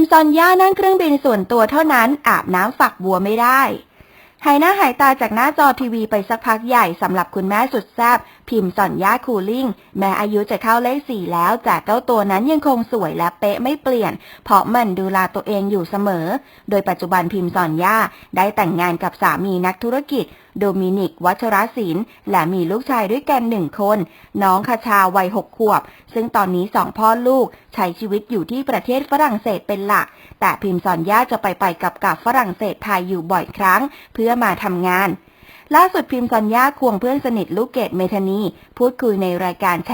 มซอนย่านั่งเครื่องบินส่วนตัวเท่านั้นอาบน้ำฝักบัวไม่ได้ หายหน้าหายตาจากหน้าจอทีวีไปสักพักใหญ่สำหรับคุณแม่สุดแซบ พิมพ์สอนย่าคูลิ่ง แม้อายุจะเข้าเลขสี่แล้วแต่เจ้าตัวนั้นยังคงสวยและเป๊ะไม่เปลี่ยน เพราะมันดูแลตัวเองอยู่เสมอ โดยปัจจุบันพิมพ์สอนย่าได้แต่งงานกับสามีนักธุรกิจ โดมินิก วัชรศิลป์และมีลูกชายด้วยกันหนึ่งคน น้องคาชาวัยหกขวบ ซึ่งตอนนี้สองพ่อลูกใช้ชีวิตอยู่ที่ประเทศฝรั่งเศสเป็นหลัก แต่พิมพ์สอนย่าจะไปไปกับกับฝรั่งเศสไทยอยู่บ่อยครั้ง เพื่อมาทำงาน ล่าสุดพิมพ์ซอนยาควงเพื่อนสนิทลูกเกดเมทานี พูดคุยในรายการแฉ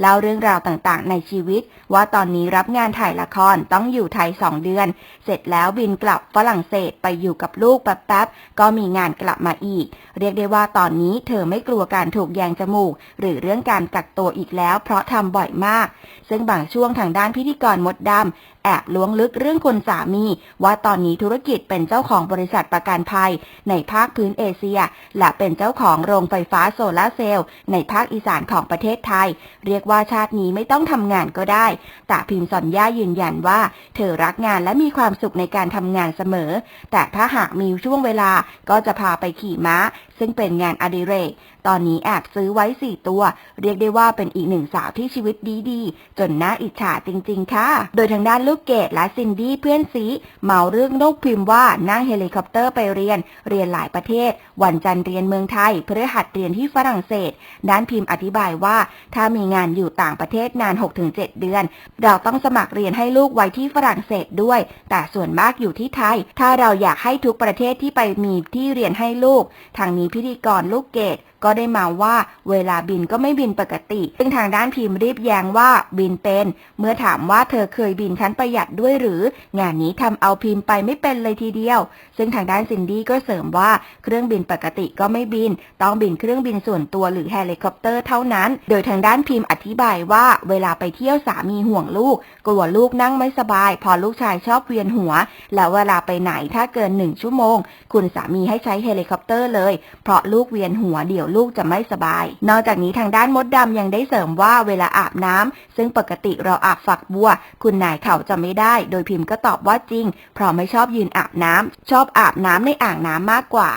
เล่าเรื่องราวต่างๆ ในชีวิต ว่าตอนนี้รับงานถ่ายละครต้องอยู่ไทยสองเดือน เสร็จแล้วบินกลับฝรั่งเศสไปอยู่กับลูกแป๊บๆ ก็มีงานกลับมาอีก เรียกได้ว่าตอนนี้เธอไม่กลัวการถูกแยงจมูก หรือเรื่องการกักตัวอีกแล้ว เพราะทำบ่อยมาก ซึ่งบางช่วงทางด้านพิธีกรมดดำแอบล้วงลึกเรื่องคนสามี ว่าตอนนี้ธุรกิจเป็นเจ้าของบริษัทประกันภัย ในภาคพื้นเอเชียและเป็นเจ้าของโรงไฟฟ้าโซลาเซลล์ในภาคอีสานของประเทศไทย เรียกว่าชาตินี้ไม่ต้องทำงานก็ได้ แต่พิมพ์สอนย่ายืนยันว่า เธอรักงานและมีความสุขในการทำงานเสมอ แต่ถ้าหากมีช่วงเวลาก็จะพาไปขี่ม้าซึ่งเป็นงานอดิเรก ตอนนี้แอบซื้อไว้ 4 ตัว เรียกได้ว่าเป็นอีกหนึ่งสาวที่ชีวิตดีๆ จนน่าอิจฉาจริง ๆ ค่ะ โดยทางด้านลูกเกดและซินดี้เพื่อนซีเมาเรื่องลูกพิมพ์ว่านั่งเฮลิคอปเตอร์ไปเรียน เรียนหลายประเทศ วันจันทร์เรียนเมืองไทยพฤหัสเรียนที่ฝรั่งเศส ด้านพิมพ์อธิบายว่า ถ้ามีงานอยู่ต่างประเทศนาน 6-7 เดือน เราต้องสมัครเรียนให้ลูกไว้ที่ฝรั่งเศสด้วย แต่ส่วนมากอยู่ที่ไทย ถ้าเราอยากให้ทุกประเทศที่ไปมีที่เรียนให้ลูกทางนี้พิธีกรลูกเกด ก็ได้มาว่าเวลาบินก็ไม่บินปกติ ซึ่งทางด้านพิมพ์รีบแย้งว่าบินเป็น เมื่อถามว่าเธอเคยบินชั้นประหยัดด้วยหรือ งานนี้ทำเอาพิมพ์ไปไม่เป็นเลยทีเดียว ซึ่งทางด้านซินดี้ก็เสริมว่าเครื่องบินปกติก็ไม่บิน ต้องบินเครื่องบินส่วนตัวหรือเฮลิคอปเตอร์เท่านั้น โดยทางด้านพิมพ์อธิบายว่าเวลาไปเที่ยวสามีห่วงลูก กลัวลูกนั่งไม่สบาย พอลูกชายชอบเวียนหัว แล้วเวลาไปไหนถ้าเกินหนึ่งชั่วโมง คุณสามีให้ใช้เฮลิคอปเตอร์เลย เพราะลูกเวียนหัวเดี๋ยวลูกจะไม่สบาย นอกจากนี้ทางด้านมดดำยังได้เสริมว่าเวลาอาบน้ำซึ่งปกติเราอาบฝักบัว คุณนายเขาจะไม่ได้ โดยพิมพ์ก็ตอบว่าจริง เพราะไม่ชอบยืนอาบน้ำชอบอาบน้ำในอ่างน้ำมากกว่า